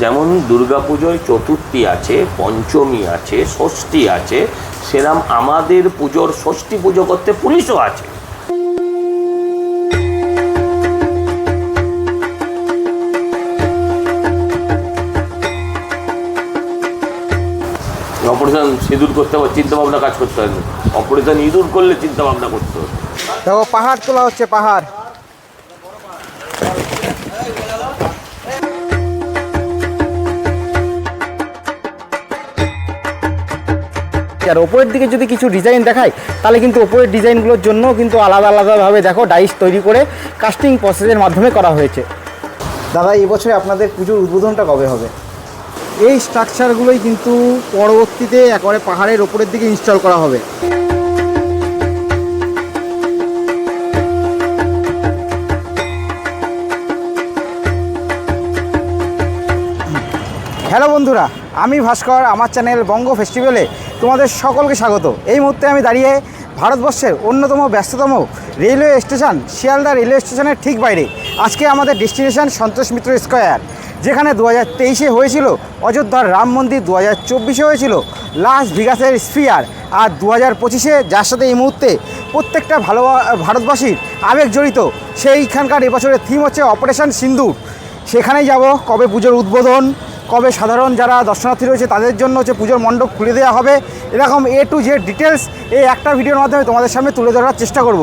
যেমন দুর্গাপুজোয় চতুর্থী আছে, পঞ্চমী আছে, ষষ্ঠী আছে, সেরাম আমাদের পুজোর ষষ্ঠী পুজো করতে পুলিশও আছে। অপারেশন সিঁদুর করতে হবে চিন্তা ভাবনা কাজ করতে হবে। অপারেশন ইঁদুর করলে চিন্তা ভাবনা করতে হবে। দেখো, পাহাড় তোলা হচ্ছে, পাহাড়। আর ওপরের দিকে যদি কিছু ডিজাইন দেখায় তাহলে কিন্তু ওপরের ডিজাইনগুলোর জন্য কিন্তু আলাদা আলাদাভাবে দেখো ডাইস তৈরি করে কাস্টিং প্রসেসের মাধ্যমে করা হয়েছে। দাদা এবছরে বছরে আপনাদের পুজোর উদ্বোধনটা কবে হবে? এই স্ট্রাকচারগুলোই কিন্তু পরবর্তীতে একেবারে পাহাড়ের ওপরের দিকে ইনস্টল করা হবে। হ্যালো বন্ধুরা, আমি ভাস্কর, আমার চ্যানেল বঙ্গ ফেস্টিভ্যালে তোমাদের সকলকে স্বাগত। এই মুহূর্তে আমি দাঁড়িয়ে ভারতবর্ষের অন্যতম ব্যস্ততম রেলওয়ে স্টেশন, শিয়ালদা রেলওয়ে স্টেশনের ঠিক বাইরে। আজকে আমাদের ডেস্টিনেশন সন্তোষ মিত্র স্কোয়ার, যেখানে দু হাজার তেইশে হয়েছিল অযোধ্যার রাম মন্দির দু হাজার চব্বিশে হয়েছিল লাস ভিগাসের স্পিয়ার, আর দু হাজার পঁচিশে যার সাথে এই মুহূর্তে প্রত্যেকটা ভালো, ভারতবাসীর আবেগ জড়িত, সেইখানকার এবছরের থিম হচ্ছে অপারেশন সিন্দুর। সেখানেই যাব, কবে পুজোর উদ্বোধন কবে সাধারণ যারা দর্শনার্থী রয়েছে তাদের জন্য হচ্ছে পুজোর মণ্ডপ খুলে দেওয়া হবে। এরকম এ টু জেড ডিটেলস এই একটা ভিডিওর মাধ্যমে তোমাদের সামনে তুলে ধরার চেষ্টা করব।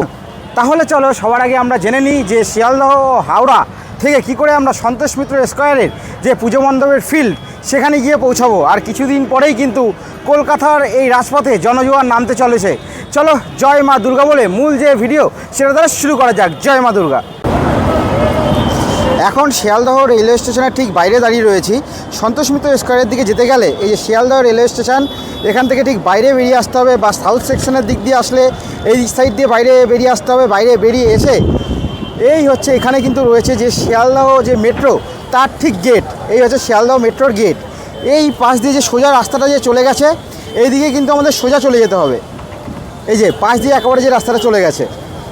তাহলে চলো, সবার আগে আমরা জেনে নিই যে শিয়ালদহ হাওড়া থেকে কি করে আমরা সন্তোষ মিত্র স্কোয়ারের যে পুজো মণ্ডপের ফিল্ড সেখানে গিয়ে পৌঁছাবো। আর কিছুদিন পরেই কিন্তু কলকাতার এই রাজপথে জনজোয়ার নামতে চলেছে। চলো, জয় মা দুর্গা বলে মূল যে ভিডিও, সেটা দ্বারা শুরু করা যাক। জয় মা দুর্গা। এখন শিয়ালদহ রেলওয়ে স্টেশনের ঠিক বাইরে দাঁড়িয়ে রয়েছি। সন্তোষ মিত্র স্কোয়ারের দিকে যেতে গেলে এই যে শিয়ালদহ রেলওয়ে স্টেশন, এখান থেকে ঠিক বাইরে বেরিয়ে আসতে হবে বা সাউথ সেকশনের দিক দিয়ে আসলে এই সাইড দিয়ে বাইরে বেরিয়ে আসতে হবে, বাইরে বেরিয়ে এসে। এই হচ্ছে এখানে কিন্তু রয়েছে যে শিয়ালদহ যে মেট্রো, তার ঠিক গেট এই হচ্ছে শিয়ালদহ মেট্রোর গেট এই পাশ দিয়ে যে সোজা রাস্তাটা যে চলে গেছে এই দিকে কিন্তু আমাদের সোজা চলে যেতে হবে। এই যে পাশ দিয়ে একেবারে যে রাস্তাটা চলে গেছে।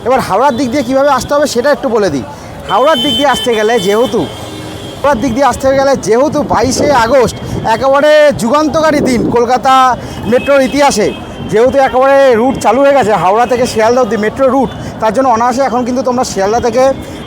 এবার হাওড়ার দিক দিয়ে কীভাবে আসতে হবে সেটা একটু বলে দিই। হাওড়ার দিক দিয়ে আসতে গেলে যেহেতু, হাওড়ার দিক দিয়ে আসতে গেলে যেহেতু বাইশে আগস্ট, একেবারে যুগান্তকারী দিন কলকাতা মেট্রোর ইতিহাসে। যেহেতু একেবারে রুট চালু হয়ে গেছে হাওড়া থেকে শিয়ালদা অব্দি মেট্রো রুট তার জন্য অনায়াসে এখন কিন্তু তোমরা শিয়ালদা থেকে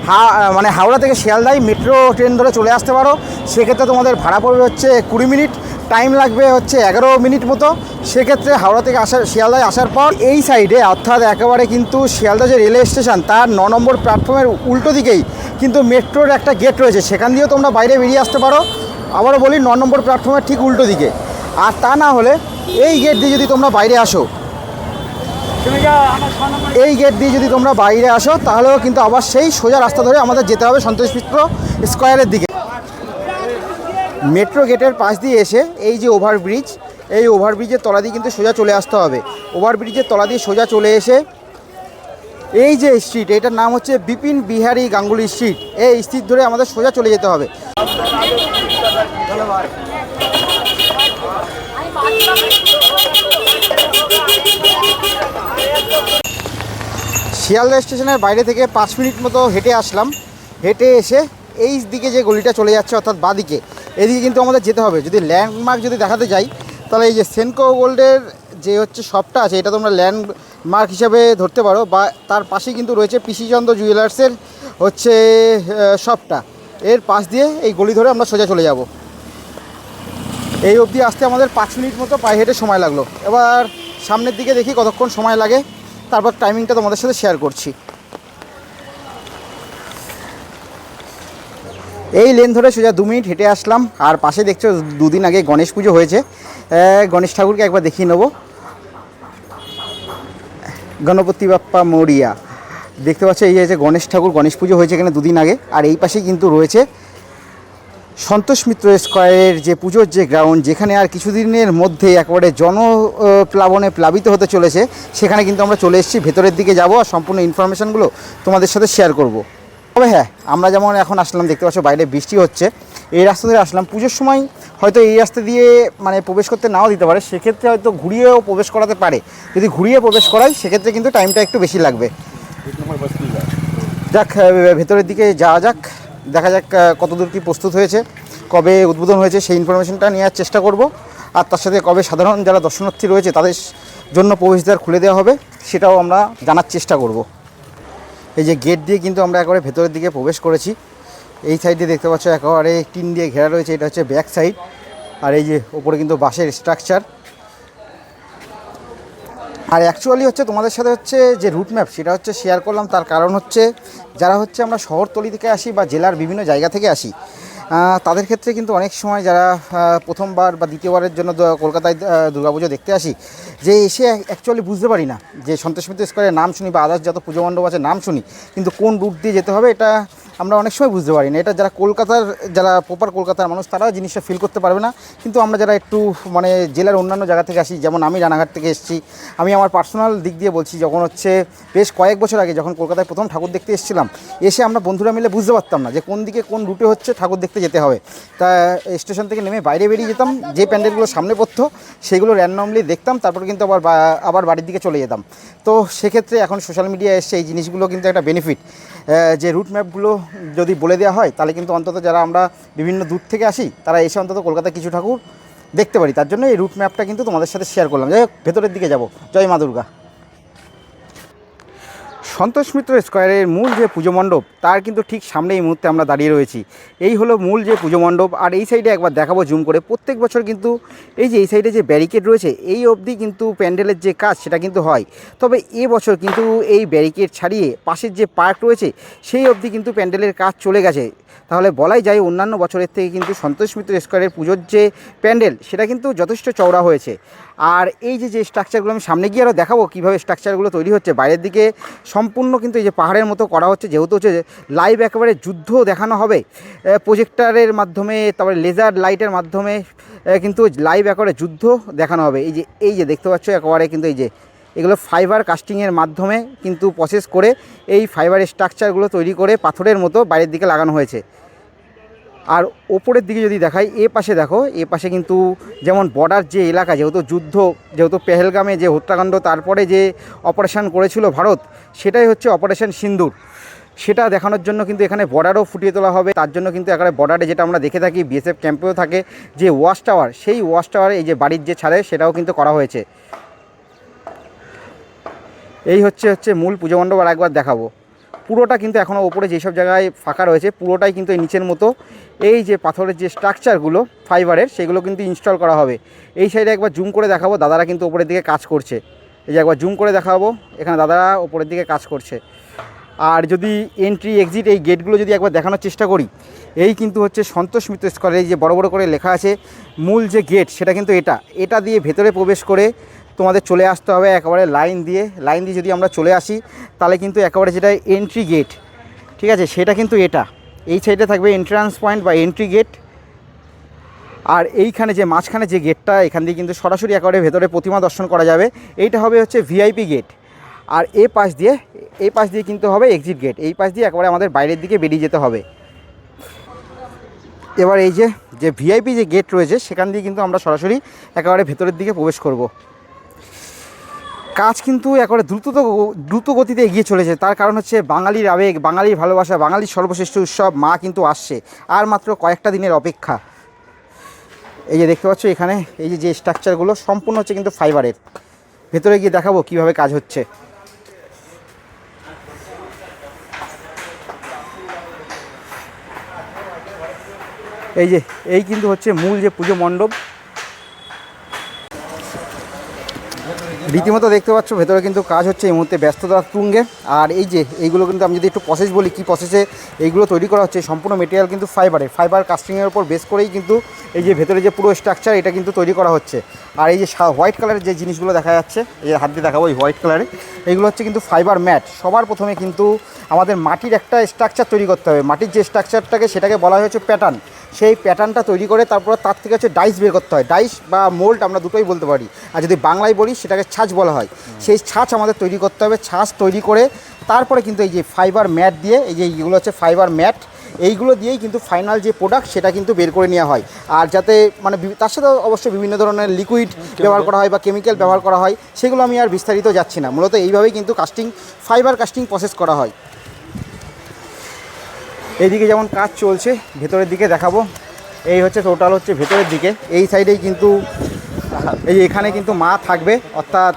হা মানে হাওড়া থেকে শিয়ালদায় মেট্রো ট্রেন ধরে চলে আসতে পারো। সেক্ষেত্রে তোমাদের ভাড়া পড়বে হচ্ছে কুড়ি মিনিট। টাইম লাগবে হচ্ছে এগারো মিনিট মতো। সেক্ষেত্রে হাওড়া থেকে আসার শিয়ালদায় আসার পর এই সাইডে অর্থাৎ একেবারে কিন্তু শিয়ালদা যে রেলওয়ে স্টেশন তার ন নম্বর প্ল্যাটফর্মের উল্টো দিকেই কিন্তু মেট্রোর একটা গেট রয়েছে। সেখান দিয়েও তোমরা বাইরে বেরিয়ে আসতে পারো। আবারও বলি, ন নম্বর প্ল্যাটফর্মের ঠিক উল্টো দিকে। আর তা না হলে এই গেট দিয়ে যদি তোমরা বাইরে আসো এই গেট দিয়ে যদি তোমরা বাইরে আসো তাহলেও কিন্তু আবার সেই সোজা রাস্তা ধরে আমাদের যেতে হবে সন্তোষ মিত্র স্কোয়ারের দিকে। মেট্রো গেটের পাশ দিয়ে এসে এই যে ওভারব্রিজ এই ওভারব্রিজের তলা দিয়ে কিন্তু সোজা চলে আসতে হবে। ওভারব্রিজের তলা দিয়ে সোজা চলে এসে এই যে স্ট্রিট এটার নাম হচ্ছে বিপিন বিহারী গাঙ্গুলি স্ট্রিট এই স্ট্রিট ধরে আমাদের সোজা চলে যেতে হবে। শিয়ালদা স্টেশনের বাইরে থেকে পাঁচ মিনিট মতো হেঁটে আসলাম। হেঁটে এসে এই দিকে যে গলিটা চলে যাচ্ছে, অর্থাৎ বাদিকে, এদিকে কিন্তু আমাদের যেতে হবে। যদি ল্যান্ডমার্ক যদি দেখাতে যাই, তাহলে এই যে সেনকো গোল্ডের যে হচ্ছে শপটা আছে, এটা তোমরা ল্যান্ডমার্ক হিসাবে ধরতে পারো, বা তার পাশেই কিন্তু রয়েছে পিসিচন্দ্র জুয়েলার্সের হচ্ছে শপটা এর পাশ দিয়ে এই গলি ধরে আমরা সোজা চলে যাব। এই অবধি আসতে আমাদের পাঁচ মিনিট মতো পায়ে হেঁটে সময় লাগল। এবার সামনের দিকে দেখি কতক্ষণ সময় লাগে। তারপর টাইমিংটা তোমাদের সাথে শেয়ার করছি। এই লেন ধরে সোজা দু মিনিট হেঁটে আসলাম, আর পাশে দেখছ দুদিন আগে গণেশ পুজো হয়েছে। গণেশ ঠাকুরকে একবার দেখিয়ে নেব। গণপতি বাপ্পা মরিয়া। দেখতে পাচ্ছ এই যে গণেশ ঠাকুর, গণেশ পুজো হয়েছে এখানে দুদিন আগে, আর এই পাশেই কিন্তু রয়েছে সন্তোষ মিত্র স্কোয়ারের যে পুজোর যে গ্রাউন্ড যেখানে আর কিছুদিনের মধ্যে একেবারে জনপ্লাবনে প্লাবিত হতে চলেছে, সেখানে কিন্তু আমরা চলে এসেছি। ভেতরের দিকে যাব আর সম্পূর্ণ ইনফরমেশানগুলো তোমাদের সাথে শেয়ার করব। তবে হ্যাঁ আমরা যেমন এখন আসলাম, দেখতে পাচ্ছ বাইরে বৃষ্টি হচ্ছে। এই রাস্তা ধরে আসলাম। পুজোর সময় হয়তো এই রাস্তা দিয়ে মানে প্রবেশ করতে নাও দিতে পারে। সেক্ষেত্রে হয়তো ঘুরিয়েও প্রবেশ করাতে পারে। যদি ঘুরিয়ে প্রবেশ করায় সেক্ষেত্রে কিন্তু টাইমটা একটু বেশি লাগবে। যাক ভেতরের দিকে যাওয়া যাক। দেখা যাক কতদূর কি প্রস্তুত হয়েছে, কবে উদ্বোধন হয়েছে, সেই ইনফরমেশনটা নেওয়ার চেষ্টা করব। আর তার সাথে কবে সাধারণ যারা দর্শনার্থী রয়েছে, তাদের জন্য প্রবেশদ্বার খুলে দেওয়া হবে, সেটাও আমরা জানার চেষ্টা করব। এই যে গেট দিয়ে কিন্তু আমরা একেবারে ভেতরের দিকে প্রবেশ করেছি। এই সাইডে দেখতে পাচ্ছ, একেবারে টিন দিয়ে ঘেরা রয়েছে, এটা হচ্ছে ব্যাক সাইড আর এই যে ওপরে কিন্তু বাঁশের স্ট্রাকচার আর অ্যাকচুয়ালি হচ্ছে তোমাদের সাথে হচ্ছে যে রুট ম্যাপ সেটা হচ্ছে শেয়ার করলাম, তার কারণ হচ্ছে যারা হচ্ছে আমরা শহরতলি থেকে আসি বা জেলার বিভিন্ন জায়গা থেকে আসি তাদের ক্ষেত্রে কিন্তু অনেক সময় যারা প্রথমবার বা দ্বিতীয়বারের জন্য কলকাতায় দুর্গাপুজো দেখতে আসি, যে এসে অ্যাকচুয়ালি বুঝতে পারি না যে সন্তোষ মিত্র স্কোয়ারের নাম শুনি বা আদার্স যত পুজো মণ্ডপ আছে নাম শুনি, কিন্তু কোন রুট দিয়ে যেতে হবে এটা আমরা অনেক সময় বুঝতে পারি না। এটা যারা কলকাতার, যারা প্রপার কলকাতার মানুষ তারা জিনিসটা ফিল করতে পারবে না। কিন্তু আমরা যারা একটু মানে জেলার অন্যান্য জায়গা থেকে আসি, যেমন আমি রানাঘাট থেকে এসেছি, আমি আমার পার্সোনাল দিক দিয়ে বলছি, যখন হচ্ছে বেশ কয়েক বছর আগে যখন কলকাতায় প্রথম ঠাকুর দেখতে এসেছিলাম, এসে আমরা বন্ধুরা মিলে বুঝতে পারতাম না যে কোন দিকে কোন রুটে হচ্ছে ঠাকুর দেখতে যেতে হবে। তা স্টেশন থেকে নেমে বাইরে বেরিয়ে যেতাম, যে প্যান্ডেলগুলো সামনে পড়তো, সেগুলো র্যান্ডমলি দেখতাম, তারপর কিন্তু আবার আবার বাড়ির দিকে চলে যেতাম। তো সেক্ষেত্রে এখন সোশ্যাল মিডিয়া এসছে এই জিনিসগুলো কিন্তু একটা বেনিফিট যে রুট ম্যাপগুলো যদি বলে দেওয়া হয়, তাহলে কিন্তু অন্তত যারা আমরা বিভিন্ন দূর থেকে আসি, তারা এসে অন্তত কলকাতায় কিছু ঠাকুর দেখতে পারি। তার জন্য এই রুট ম্যাপটা কিন্তু তোমাদের সাথে শেয়ার করলাম। যাই হোক, ভেতরের দিকে যাব। জয় মা দুর্গা। সন্তোষ মিত্র স্কোয়ারের মূল যে পুজো মণ্ডপ, তার কিন্তু ঠিক সামনে এই মুহূর্তে আমরা দাঁড়িয়ে রয়েছি। এই হলো মূল যে পুজো মণ্ডপ, আর এই সাইডে একবার দেখাবো জুম করে। প্রত্যেক বছর কিন্তু এই যে এই সাইডে যে ব্যারিকেড রয়েছে, এই অবধি কিন্তু প্যান্ডেলের যে কাজ, সেটা কিন্তু হয়। তবে এ বছর কিন্তু এই ব্যারিকেড ছাড়িয়ে পাশের যে পার্ক রয়েছে, সেই অবধি কিন্তু প্যান্ডেলের কাজ চলে গেছে। তাহলে বলাই যায় অন্যান্য বছরের থেকে কিন্তু সন্তোষ মিত্র স্কোয়ারের পুজোর যে প্যান্ডেল, সেটা কিন্তু যথেষ্ট চওড়া হয়েছে। আর এই যে যে স্ট্রাকচারগুলো আমি সামনে গিয়ে আরও দেখাবো কীভাবে স্ট্রাকচারগুলো তৈরি হচ্ছে, বাইরের দিকে সম্পূর্ণ কিন্তু এই যে পাহাড়ের মতো করা হচ্ছে, যেহেতু হচ্ছে লাইভ একেবারে যুদ্ধ দেখানো হবে প্রজেক্টারের মাধ্যমে, তারপরে লেজার লাইটের মাধ্যমে কিন্তু লাইভ একেবারে যুদ্ধ দেখানো হবে। এই যে এই যে দেখতে পাচ্ছ একেবারে কিন্তু এই যে, এগুলো ফাইবার কাস্টিংয়ের মাধ্যমে কিন্তু প্রসেস করে এই ফাইবারের স্ট্রাকচারগুলো তৈরি করে পাথরের মতো বাইরের দিকে লাগানো হয়েছে। আর ওপরের দিকে যদি দেখাই, এ পাশে দেখো, এ পাশে কিন্তু যেমন বর্ডার যে এলাকা, যেহেতু যুদ্ধ, যেহেতু পেহেলগামে যে হত্যাকাণ্ড, তারপরে যে অপারেশন করেছিল ভারত, সেটাই হচ্ছে অপারেশন সিন্দুর। সেটা দেখানোর জন্য কিন্তু এখানে বর্ডারও ফুটিয়ে তোলা হবে। তার জন্য কিন্তু এখানে বর্ডারে যেটা আমরা দেখে থাকি বিএসএফ ক্যাম্পেও থাকে, যে ওয়াশ টাওয়ার সেই ওয়াশ টাওয়ারে এই যে বাড়ির যে ছাড়ে সেটাও কিন্তু করা হয়েছে। এই হচ্ছে হচ্ছে মূল পুজো মণ্ডপ আর একবার দেখাবো। পুরোটা কিন্তু এখনও ওপরে যেসব জায়গায় ফাঁকা রয়েছে, পুরোটাই কিন্তু এই নিচের মতো। এই যে পাথরের যে স্ট্রাকচারগুলো ফাইবারের সেগুলো কিন্তু ইনস্টল করা হবে। এই সাইডে একবার জুম করে দেখাবো, দাদারা কিন্তু ওপরের দিকে কাজ করছে। এই যে একবার জুম করে দেখাবো, এখানে দাদারা ওপরের দিকে কাজ করছে। আর যদি এন্ট্রি এক্সিট এই গেটগুলো যদি একবার দেখানোর চেষ্টা করি, এই কিন্তু হচ্ছে সন্তোষ মিত্র এই যে বড় বড় করে লেখা আছে, মূল যে গেট সেটা কিন্তু এটা। এটা দিয়ে ভেতরে প্রবেশ করে তোমাদের চলে আসতে হবে একেবারে লাইন দিয়ে। লাইন দিয়ে যদি আমরা চলে আসি, তাহলে কিন্তু একেবারে যেটা এন্ট্রি গেট ঠিক আছে? সেটা কিন্তু এটা। এই সাইডে থাকবে এন্ট্রান্স পয়েন্ট বা এন্ট্রি গেট আর এইখানে যে মাঝখানে যে গেটটা এখান দিয়ে কিন্তু সরাসরি একেবারে ভেতরে প্রতিমা দর্শন করা যাবে। এইটা হবে হচ্ছে ভিআইপি গেট আর এ পাশ দিয়ে এই পাশ দিয়ে কিন্তু হবে এক্সিট গেট এই পাশ দিয়ে একেবারে আমাদের বাইরের দিকে বেরিয়ে যেতে হবে। এবার এই যে যে ভিআইপি যে গেট রয়েছে, সেখান দিয়ে কিন্তু আমরা সরাসরি একেবারে ভেতরের দিকে প্রবেশ করব। কাজ কিন্তু একেবারে দ্রুত দ্রুত গতিতে এগিয়ে চলেছে। তার কারণ হচ্ছে বাঙালির আবেগ, বাঙালির ভালোবাসা, বাঙালির সর্বশ্রেষ্ঠ উৎসব, মা কিন্তু আসছে। আর মাত্র কয়েকটা দিনের অপেক্ষা। এই যে দেখতে পাচ্ছ এখানে, এই যে যে স্ট্রাকচারগুলো সম্পূর্ণ হচ্ছে কিন্তু ফাইবারের ভেতরে গিয়ে দেখাবো কীভাবে কাজ হচ্ছে। এই যে, এই কিন্তু হচ্ছে মূল যে পুজো মণ্ডপ। রীতিমতো দেখতে পাচ্ছ, ভেতরে কিন্তু কাজ হচ্ছে এই মুহূর্তে ব্যস্ততা তুঙ্গে। আর এই যে, এইগুলো কিন্তু আমি যদি একটু প্রসেস বলি, কী প্রসেসে এইগুলো তৈরি করা হচ্ছে, সম্পূর্ণ মেটেরিয়াল কিন্তু ফাইবারে ফাইবার কাস্টিংয়ের উপর বেস করেই কিন্তু এই যে ভেতরে যে পুরো স্ট্রাকচার এটা কিন্তু তৈরি করা হচ্ছে। আর এই যে হোয়াইট কালারের যে জিনিসগুলো দেখা যাচ্ছে, এই হাত দিয়ে দেখাবো এই হোয়াইট কালারে এইগুলো হচ্ছে কিন্তু ফাইবার ম্যাট সবার প্রথমে কিন্তু আমাদের মাটির একটা স্ট্রাকচার তৈরি করতে হবে। মাটির যে স্ট্রাকচারটাকে সেটাকে বলা হয়েছে প্যাটার্ন সেই প্যাটার্নটা তৈরি করে তারপর তার থেকে হচ্ছে ডাইস বের করতে হয়। ডাইস বা মোল্ড আমরা দুটোই বলতে পারি। আর যদি বাংলায় বলি, সেটাকে ছাঁচ বলা হয়। সেই ছাঁচ আমাদের তৈরি করতে হবে। ছাঁচ তৈরি করে তারপরে কিন্তু এই যে ফাইবার ম্যাট দিয়ে এই যে এইগুলো হচ্ছে ফাইবার ম্যাট এইগুলো দিয়েই কিন্তু ফাইনাল যে প্রোডাক্ট সেটা কিন্তু বের করে নেওয়া হয়। আর যাতে মানে তার সাথে অবশ্যই বিভিন্ন ধরনের লিকুইড ব্যবহার করা হয় বা কেমিক্যাল ব্যবহার করা হয় সেগুলো আমি আর বিস্তারিত যাচ্ছি না। মূলত এইভাবেই কিন্তু কাস্টিং ফাইবার কাস্টিং প্রসেস করা হয়। এইদিকে যেমন কাজ চলছে ভেতরের দিকে দেখাবো। এই হচ্ছে টোটাল হচ্ছে ভেতরের দিকে। এই সাইডেই কিন্তু এই এখানে কিন্তু মা থাকবে অর্থাৎ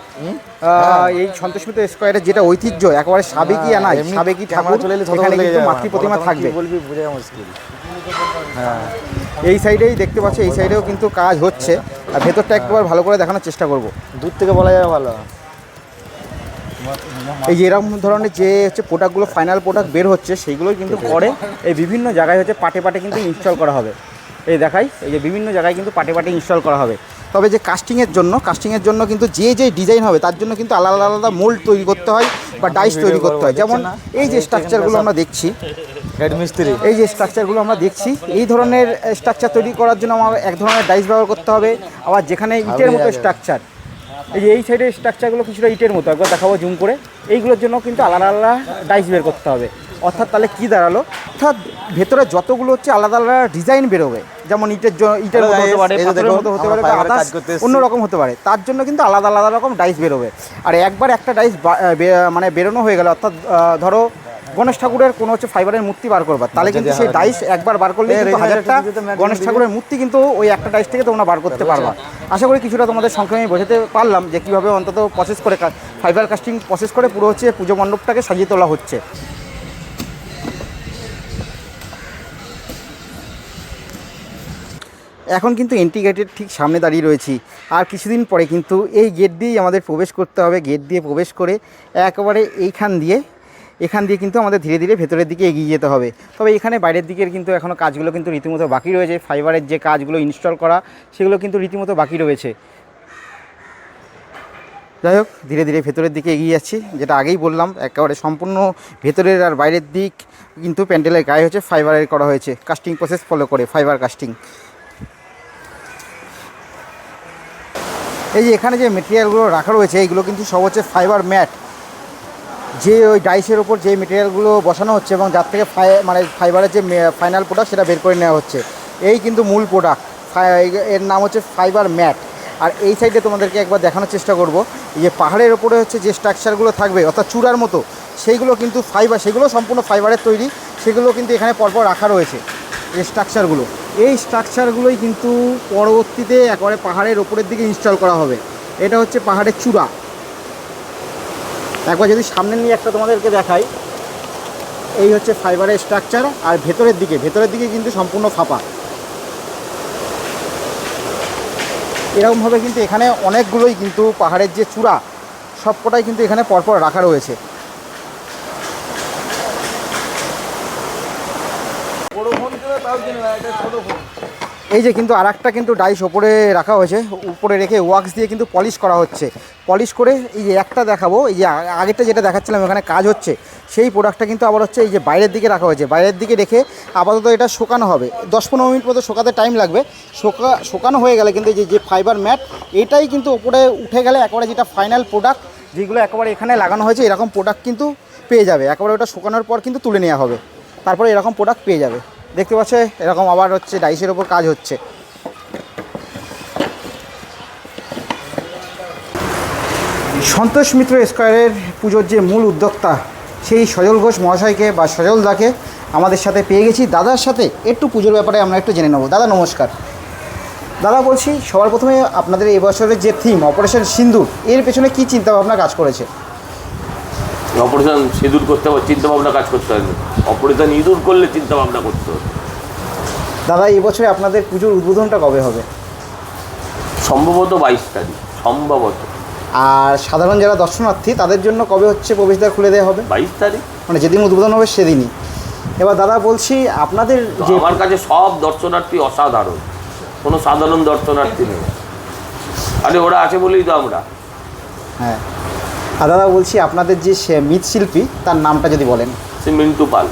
আহ, এই সন্তোষমিত স্কোয়ারের যেটা ঐতিহ্য একেবারে সাবেকি আনাই এমনি সাবেকি ঠাকুর চলে এলে থতমত এখানে কিন্তু মাতৃ প্রতিমা থাকবে কি বলবি বোঝা মুশকিল। হ্যাঁ। এই সাইডেই দেখতে পাচ্ছ এই সাইডেও কিন্তু কাজ হচ্ছে আর ভেতরটা একবার ভালো করে দেখানোর চেষ্টা করব। দূর থেকে বলা যাবে ভালো। এই যে এরকম ধরনের যে হচ্ছে প্রোডাক্টগুলো ফাইনাল প্রোডাক্ট বের হচ্ছে সেইগুলোই কিন্তু পরে এই বিভিন্ন জায়গায় হচ্ছে পাটে পাটে কিন্তু ইনস্টল করা হবে। এই দেখাই এই যে বিভিন্ন জায়গায় কিন্তু পাটে পাটে ইনস্টল করা হবে। তবে যে কাস্টিংয়ের জন্য কাস্টিংয়ের জন্য কিন্তু যে যে ডিজাইন হবে তার জন্য কিন্তু আলাদা আলাদা মোল্ড তৈরি করতে হয় বা ডাইস তৈরি করতে হয়। যেমন এই যে স্ট্রাকচারগুলো আমরা দেখছি হেড মিস্ত্রি এই যে স্ট্রাকচারগুলো আমরা দেখছি এই ধরনের স্ট্রাকচার তৈরি করার জন্য আমার এক ধরনের ডাইস ব্যবহার করতে হবে। আবার যেখানে ইটের মতো স্ট্রাকচার এই যে এই সাইডের স্ট্রাকচারগুলো কিছুটা ইটের মতো একবার দেখাবো জুম করে। এইগুলোর জন্য কিন্তু আলাদা আলাদা ডাইস বের করতে হবে। অর্থাৎ তাহলে কি দাঁড়াল? অর্থাৎ ভেতরে যতগুলো হচ্ছে আলাদা আলাদা ডিজাইন বেরোবে যেমন ইটের জন্য ইটের মতো হতে পারে পাথরের মতো হতে পারে হতে তার জন্য কিন্তু আলাদা আলাদা রকম ডাইস বেরোবে। আর একবার একটা ডাইস মানে বেরোনো হয়ে গেল অর্থাৎ ধরো গণেশ ঠাকুরের কোনো হচ্ছে ফাইবারের মূর্তি বার করবার তাহলে কিন্তু সেই ডাইস একবার বার করলে কিন্তু হাজারটা গণেশ ঠাকুরের মূর্তি কিন্তু ওই একটা ডাইস থেকে তোমরা বার করতে পারবা। আশা করি কিছুটা তোমাদের সংখ্যা আমি বোঝাতে পারলাম যে কীভাবে অন্তত প্রসেস করে ফাইবার কাস্টিং প্রসেস করে পুরো হচ্ছে পুজো মণ্ডপটাকে সাজিয়ে তোলা হচ্ছে। এখন কিন্তু এন্ট্রি গেটের ঠিক সামনে দাঁড়িয়ে রয়েছি। আর কিছুদিন পরে কিন্তু এই গেট দিয়েই আমাদের প্রবেশ করতে হবে। গেট দিয়ে প্রবেশ করে একেবারে এইখান দিয়ে, এখান দিয়ে কিন্তু আমাদের ধীরে ধীরে ভেতরের দিকে এগিয়ে যেতে হবে। তবে এখানে বাইরের দিকের কিন্তু এখনও কাজগুলো কিন্তু রীতিমতো বাকি রয়েছে। ফাইবারের যে কাজগুলো ইনস্টল করা, সেগুলো কিন্তু রীতিমতো বাকি রয়েছে। যাই হোক, ধীরে ধীরে ভেতরের দিকে এগিয়ে যাচ্ছি। যেটা আগেই বললাম, একেবারে সম্পূর্ণ ভেতরের আর বাইরের দিক কিন্তু প্যান্ডেলের গায়ে হচ্ছে ফাইবারের করা হয়েছে। কাস্টিং প্রসেস ফলো করে ফাইবার কাস্টিং এই যে এখানে যে মেটেরিয়ালগুলো রাখা রয়েছে, এইগুলো কিন্তু সব হচ্ছে ফাইবার ম্যাট যে ওই ডাইসের ওপর যে মেটেরিয়ালগুলো বসানো হচ্ছে এবং যার থেকে ফাই মানে ফাইবারের যে ফাইনাল প্রোডাক্ট সেটা বের করে নেওয়া হচ্ছে। এই কিন্তু মূল প্রোডাক্টের নাম হচ্ছে ফাইবার ম্যাট আর এই সাইডে তোমাদেরকে একবার দেখানোর চেষ্টা করব। যে পাহাড়ের ওপরে হচ্ছে যে স্ট্রাকচারগুলো থাকবে, অর্থাৎ চূড়ার মতো, সেইগুলো কিন্তু ফাইবার সেগুলো সম্পূর্ণ ফাইবারের তৈরি, সেগুলো কিন্তু এখানে পরপর রাখা রয়েছে। স্ট্রাকচারগুলো এই স্ট্রাকচারগুলোই কিন্তু পরবর্তীতে একবারে পাহাড়ের ওপরের দিকে ইনস্টল করা হবে। এটা হচ্ছে পাহাড়ের চূড়া। একবার যদি সামনে নিয়ে একটা তোমাদেরকে দেখাই, এই হচ্ছে ফাইবারের স্ট্রাকচার আর ভেতরের দিকে। ভেতরের দিকে কিন্তু সম্পূর্ণ ফাঁপা। এরকমভাবে কিন্তু এখানে অনেকগুলোই কিন্তু পাহাড়ের যে চূড়া, সবকটাই কিন্তু এখানে পরপর রাখা রয়েছে। এই যে কিন্তু আর একটা কিন্তু ডাইস ওপরে রাখা হয়েছে, উপরে রেখে ওয়াক্স দিয়ে কিন্তু পলিশ করা হচ্ছে। পলিশ করে এই যে একটা দেখাবো, এই যে আগেরটা যেটা দেখাচ্ছিলাম এখানে কাজ হচ্ছে, সেই প্রোডাক্টটা কিন্তু আবার হচ্ছে এই যে বাইরের দিকে রাখা হয়েছে। বাইরের দিকে রেখে আপাতত এটা শোকানো হবে। দশ পনেরো মিনিট মতো শোকাতে টাইম লাগবে। শোকা, শোকানো হয়ে গেলে কিন্তু এই যে ফাইবার ম্যাট এটাই কিন্তু উপরে উঠে গেলে একেবারে যেটা ফাইনাল প্রোডাক্ট যেগুলো একেবারে এখানে লাগানো হয়েছে, এরকম প্রোডাক্ট কিন্তু পেয়ে যাবে। একেবারে ওটা শোকানোর পর কিন্তু তুলে নেওয়া হবে। তারপরে এরকম প্রোডাক্ট পেয়ে যাবে। দেখতে পাচ্ছে? এরকম আবার হচ্ছে, ডাইসের ওপর কাজ হচ্ছে। সন্তোষ মিত্র স্কোয়ারের পুজোর যে মূল উদ্যোক্তা, সেই সজল ঘোষ মহাশয়কে বা সজল দাকে আমাদের সাথে পেয়ে গেছি। দাদার সাথে একটু পুজোর ব্যাপারে আমরা একটু জেনে নেব। দাদা, নমস্কার। দাদা, বলছি, সবার প্রথমে আপনাদের এই বছরের যে থিম অপারেশন সিন্দুর, এর পেছনে কী চিন্তাভাবনা কাজ করেছে? অপারেশন সিঁদুর করতে হবে চিন্তা ভাবনা কাজ করতে হবে। অপারেশন ইঁদুর করলে চিন্তা ভাবনা করতে হবে। দাদা এই বছরে আপনাদের পুজোর উদ্বোধনটা কবে হবে? সম্ভবত বাইশ তারিখ সম্ভবত। আর সাধারণ যারা দর্শনার্থী তাদের জন্য কবে হচ্ছে প্রবেশদ্বার খুলে দেওয়া হবে? বাইশ তারিখ। মানে যেদিন উদ্বোধন হবে সেদিনই। এবার দাদা বলছি আপনাদের যে আমার কাছে সব দর্শনার্থী অসাধারণ। কোনো সাধারণ দর্শনার্থী নেই। আরে ওরা আছে বলেই তো আমরা। হ্যাঁ। আর দাদা বলছি আপনাদের যে সে- মৃৎশিল্পী তার নামটা যদি বলেন। মিন্টু পাল।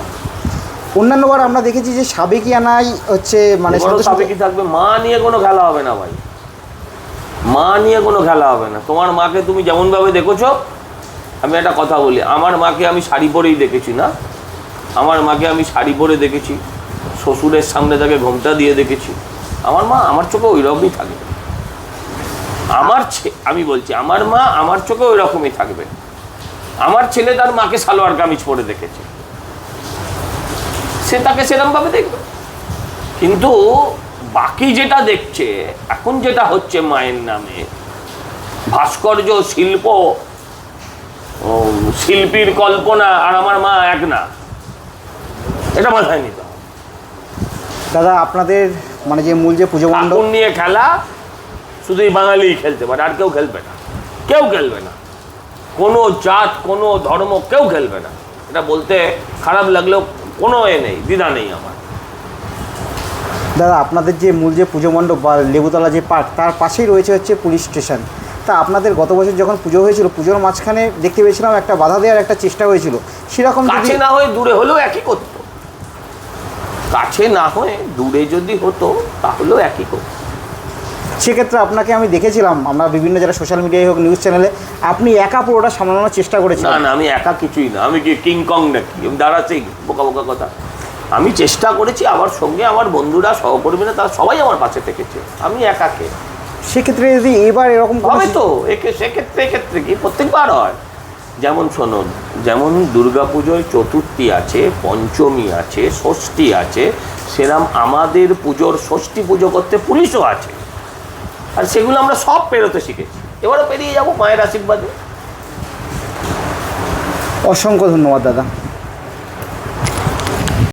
অন্যান্যবার আমরা দেখেছি যে সাবেকিয়ানাই হচ্ছে মানে কোনো সন্তোষ সাবে কি থাকবে মা নিয়ে কোনো খেলা হবে না ভাই। মা নিয়ে কোনো খেলা হবে না। তোমার মাকে তুমি যেমনভাবে দেখেছ আমি একটা কথা বলি আমার মাকে আমি শাড়ি পরেই দেখেছি না। আমার মাকে আমি শাড়ি পরে দেখেছি শ্বশুরের সামনে তাকে ঘোমটা দিয়ে দেখেছি। আমার মা আমার চোখে ওই রকমই থাকবে আমার আমি বলছি আমার মা আমার চোখে ওই রকমই থাকবে। আমার ছেলে তার মাকে সালোয়ার কামিজ পরে দেখেছে। সে তাকে সেরমভাবে দেখবে। কিন্তু বাকি যেটা দেখছে এখন যেটা হচ্ছে মায়ের নামে ভাস্কর্য শিল্প শিল্পীর কল্পনা আর আমার মা এক না। এটা মাথায় নিতে দাদা আপনাদের মানে যে মূল যে পুজো মণ্ডপ নিয়ে খেলা শুধু এই বাঙালি খেলতে পারে আর কেউ খেলবে না। কেউ খেলবে না। কোনো জাত কোনো ধর্ম কেউ খেলবে না। এটা বলতে খারাপ লাগলেও কোনো এ নেই দ্বিধা নেই আমার। দাদা আপনাদের যে মূল যে পুজো মণ্ডপ বা লেবুতলা যে পার্ক তার পাশেই রয়েছে হচ্ছে পুলিশ স্টেশন। তা আপনাদের গত বছর যখন পুজো হয়েছিল পুজোর মাঝখানে দেখতে পেয়েছিলাম একটা বাধা দেওয়ার একটা চেষ্টা হয়েছিল। সেরকম কাছে না হয়ে দূরে হলেও একই করতো। কাছে না হয়ে দূরে যদি হতো তাহলেও একই করতো। সেক্ষেত্রে আপনাকে আমি দেখেছিলাম আমরা বিভিন্ন যারা সোশ্যাল মিডিয়ায় হোক নিউজ চ্যানেলে আপনি একা পুরোটা সামলানোর চেষ্টা না করেছিলেন। না আমি একা কিছুই না। আমি কি কিং কং নাকি দাঁড়াচ্ছি বোকা বোকা কথা। আমি চেষ্টা করেছি আমার সঙ্গে আমার বন্ধুরা সহকর্মীরা তারা সবাই আমার পাশে থেকেছে। আমি একাকে সেক্ষেত্রে যদি এবার এরকম হবে তো একে সেক্ষেত্রে এক্ষেত্রে কি? প্রত্যেকবার হয়। যেমন শোনুন যেমন দুর্গাপুজোয় চতুর্থী আছে পঞ্চমী আছে ষষ্ঠী আছে সেরম আমাদের পুজোর ষষ্ঠী পুজো করতে পুলিশও আছে। আর সেগুলো আমরা সব পেরোতে শিখেছি। এবারও পেরিয়ে যাব মায়ের আশীর্বাদে। অসংখ্য ধন্যবাদ, দাদা।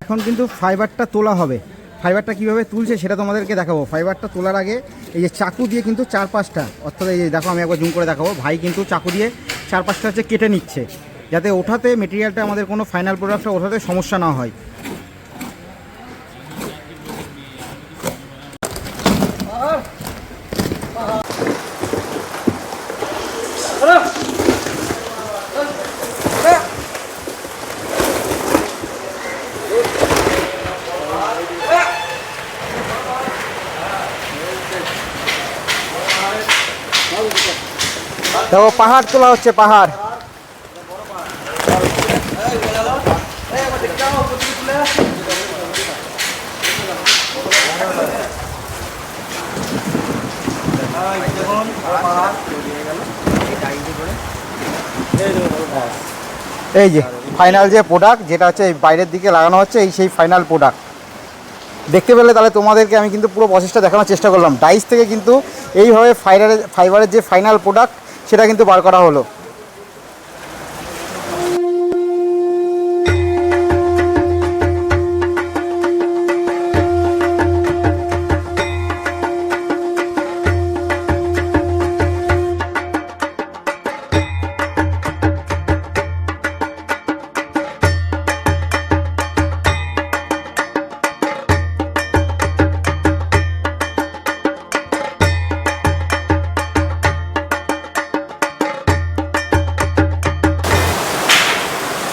এখন কিন্তু ফাইবারটা তোলা হবে। ফাইবারটা কীভাবে তুলছে সেটা তোমাদেরকে দেখাবো। ফাইবারটা তোলার আগে এই যে চাকু দিয়ে কিন্তু চার পাঁচটা অর্থাৎ এই যে দেখো আমি একবার জুম করে দেখাবো, ভাই কিন্তু চাকু দিয়ে চার পাঁচটা হচ্ছে কেটে নিচ্ছে, যাতে ওঠাতে মেটেরিয়ালটা আমাদের কোনো ফাইনাল প্রোডাক্টটা ওঠাতে সমস্যা না হয়। দেখো, পাহাড় তোলা হচ্ছে, পাহাড়। এই যে ফাইনাল যে প্রোডাক্ট যেটা হচ্ছে বাইরের দিকে লাগানো হচ্ছে, এই সেই ফাইনাল প্রোডাক্ট দেখতে পেলে তাহলে তোমাদেরকে আমি কিন্তু পুরো প্রসেসটা দেখানোর চেষ্টা করলাম। ডাইস থেকে কিন্তু এইভাবে ফাইবারের ফাইবারের যে ফাইনাল প্রোডাক্ট সেটা কিন্তু বার করা হলো।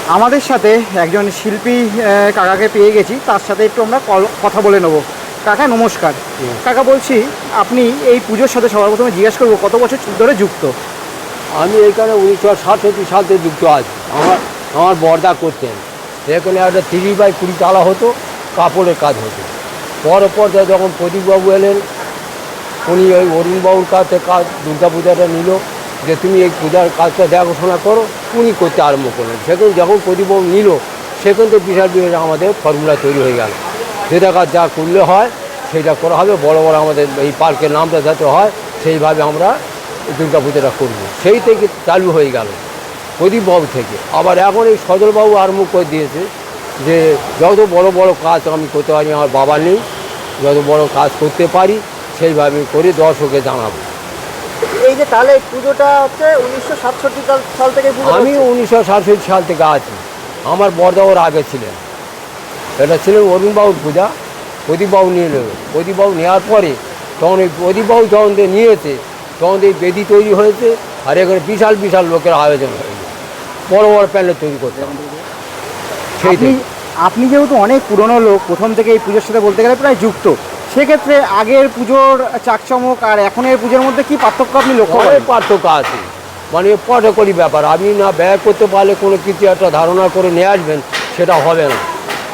আমাদের সাথে একজন শিল্পী কাকাকে পেয়ে গেছি। তার সাথে একটু আমরা কল- কথা বলে নেব। কাকা নমস্কার। কাকা বলছি আপনি এই পুজোর সাথে সবার প্রথমে জিজ্ঞেস করব কত বছর ধরে যুক্ত? আমি এখানে উনিশশো সাতষট্টি সাল থেকে যুক্ত আছি। আমার আমার বর্দা করতেন। এখানে একটা তিরিশ বাই কুড়ি তালা হতো কাপড়ের কাজ হতো। পর পর যখন প্রদীপবাবু এলেন উনি ওই অরুণবাবুর কাছে কাজ দুর্গা পূজাটা নিল। যে তুমি এই পূজার কাজটা দেখাশোনা করো উনি করতে আরম্ভ করলেন সেখানে যখন প্রদীপবাবু নিল, সেখান থেকে বিশাল বিশাল আমাদের ফর্মুলা তৈরি হয়ে গেল। যেটা কাজ যা করলে হয়, সেটা করা হবে। বড় বড় আমাদের এই পার্কের নামটা যাতে হয়, সেইভাবে আমরা দুর্গা পুজোটা করব। সেই থেকে চালু হয়ে গেল প্রদীপবাবু থেকে। আবার এখন এই সজলবাবু আরম্ভ করে দিয়েছে যে যত বড় বড় কাজ আমি করতে পারি, আমার বাবা নেই, যত বড় কাজ করতে পারি, সেইভাবে করে দর্শকে জানাব। যে তাহলে পুজোটা হচ্ছে উনিশশো সাতষট্টি সাল থেকে আমি উনিশশো সাতষট্টি সাল থেকে আছি। আমার বর্দাওর আগে ছিলেন। এটা ছিলেন অরুণবাবুর পূজা। প্রদীপবাবু নিয়ে নেবে। প্রদীপবাবু নেওয়ার পরে তখন এই প্রদীপবাবু যখন নিয়েছে তখন এই বেদি তৈরি হয়েছে আর এখানে বিশাল বিশাল লোকের আয়োজন হয়েছে। বড় বড় প্যান্ডেল তৈরি করতে সেই আপনি আপনি যেহেতু অনেক পুরনো লোক প্রথম থেকে এই পুজোর সাথে বলতে গেলে প্রায় যুক্ত সেক্ষেত্রে আগের পুজোর চাকচমক আর এখনের পুজোর মধ্যে কি পার্থক্য আপনি লক্ষ্য করেন? পার্থক্য আছে। মানে পটকলি ব্যাপার। আপনি না ব্যয় করতে পারলে কোনো কিছু একটা ধারণা করে নিয়ে আসবেন সেটা হবে না।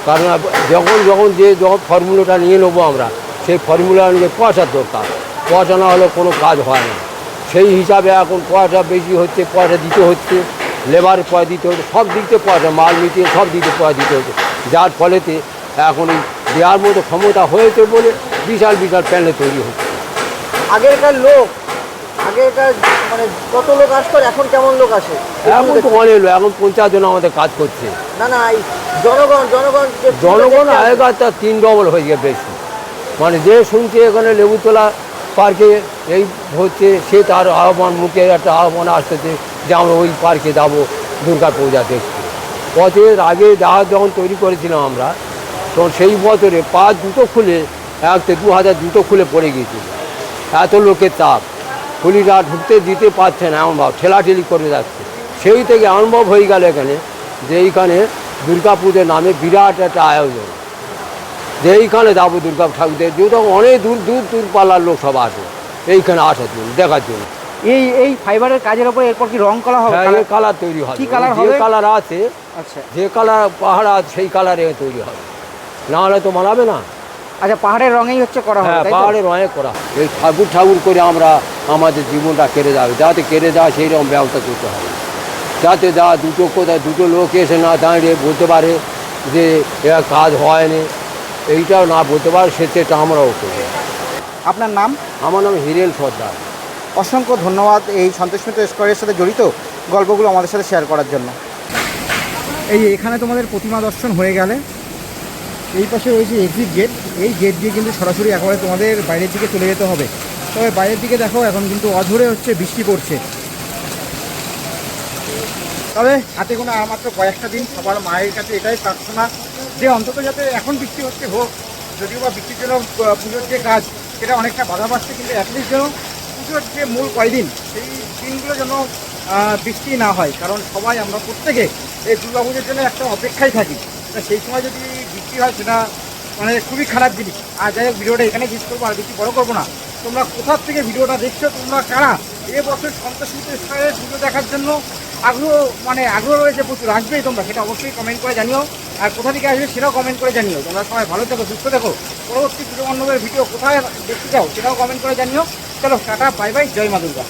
কারণ যখন যখন যে যখন ফর্মুলাটা নিয়ে নেব আমরা সেই ফর্মুলা নিয়ে পয়সার দরকার। পয়সা না হলে কোনো কাজ হয় না। সেই হিসাবে এখন পয়সা বেশি হচ্ছে পয়সা দিতে হচ্ছে লেবার পয়সা দিতে হচ্ছে সব দিক থেকে পয়সা মাল মিটিয়ে সব দিক দিকে পয়সা দিতে হচ্ছে। যার ফলেতে এখন দেওয়ার মতো ক্ষমতা হয়েছে বলে বিশাল বিশাল প্যান্ডেল তৈরি হচ্ছে। আগেরকার লোক আগেরকার মানে কত লোক আসতো এখন কেমন লোক আসে এখন তো অনেক লোক, এখন পঞ্চাশ জন আমাদের কাজ করছে। না না জনগণ জনগণ যে জনগণ আগেকার তার তিন ডবল হয়ে বেশি। মানে যে শুনছে এখানে লেবুতলা পার্কে এই হচ্ছে সে তার আহ্বান মুখে একটা আহ্বান আসতেছে যে আমরা ওই পার্কে যাব দুর্গা পূজা দেখতে। বছরের আগে জাহাজ যখন তৈরি করেছিলাম আমরা তখন সেই বছরে পা দুটো খুলে এক থেকে দু হাজার দুটো খুলে পড়ে গিয়েছিল। এত লোকের চাপ। কুলিরা ঢুকতে দিতে পারছে না এমন ভাব ঠেলাঠেলি করে যাচ্ছে। সেই থেকে অনুভব হয়ে গেল এখানে যে এইখানে দুর্গা পুজোর নামে বিরাট একটা আয়োজন। যে এইখানে যাব দুর্গা ঠাকুরদের যেহেতু অনেক দূর দূর দূর পাল্লার লোক সব আসে এইখানে আসার জন্য দেখার জন্য। এই এই ফাইবারের কাজের উপর এরপর কি রং করা হবে? হ্যাঁ কালার তৈরি হবে। কি যে হবে? কালার আছে আচ্ছা। যে কালার পাহাড় আছে সেই কালারে তৈরি হবে। না হলে তো মানাবে না। আচ্ছা পাহাড়ের রঙেই হচ্ছে করা হবে হ্যাঁ পাহাড়ের রঙে করা। এই ঠাকুর ঠাকুর করে আমরা আমাদের জীবনটা কেড়ে যাবে। যাতে কেড়ে যাওয়া সেই রকম ব্যবস্থা করতে হবে। যাতে যা দুটো কোথায় দুটো লোক এসে না দাঁড়িয়ে বলতে পারে যে এরা কাজ হয়নি এইটাও না বলতে পারে সে সেটা আমরাও করি। আপনার নাম? আমার নাম হিরেল সর্দার। অসংখ্য ধন্যবাদ এই সন্তোষমিত স্কোয়ারের সাথে জড়িত গল্পগুলো আমাদের সাথে শেয়ার করার জন্য। এই এখানে তোমাদের প্রতিমা দর্শন হয়ে গেলে এই পাশে রয়েছে এক্সিট গেট এই গেট দিয়ে কিন্তু সরাসরি একেবারে তোমাদের বাইরের দিকে চলে যেতে হবে। তবে বাইরের দিকে দেখো, এখন কিন্তু অঝরে হচ্ছে বৃষ্টি পড়ছে। তবে হাতে কোনো আর মাত্র কয়েকটা দিন সবার মায়ের কাছে এটাই প্রার্থনা যে অন্তত যাতে এখন বৃষ্টি হচ্ছে হোক, যদিও বা বৃষ্টির জন্য পুজোর যে কাজ, সেটা অনেকটা বাধা পাচ্ছে কিন্তু অ্যাটলিস্ট যেন পুজোর যে মূল কয়দিন, সেই দিনগুলো যেন বৃষ্টি না হয়। কারণ সবাই, আমরা প্রত্যেকে এই দুর্গা পুজোর জন্য একটা অপেক্ষায় থাকি। সেই সময় যদি বৃষ্টি হয় সেটা মানে খুবই খারাপ জিনিস। আর যাই হোক, ভিডিওটা এখানে শেষ করব, আর বেশি বড় করব না। তোমরা কোথার থেকে ভিডিওটা দেখছ, তোমরা কারা? এবছর সন্তোষিত স্কয়ারে পুজো দেখার জন্য আগ্রহ মানে আগ্রহ রয়েছে প্রচুর। আসবেই তোমরা, সেটা অবশ্যই কমেন্ট করে জানিও। আর কোথা থেকে আসবে সেটাও কমেন্ট করে জানিও। তোমরা সবাই ভালো থেকো, সুস্থ থেকো। পরবর্তী পুজো মণ্ডপের ভিডিও কোথায় দেখতে চাও, সেটাও কমেন্ট করে জানিও। চলো, টাটা বাই বাই জয় মা দুর্গা।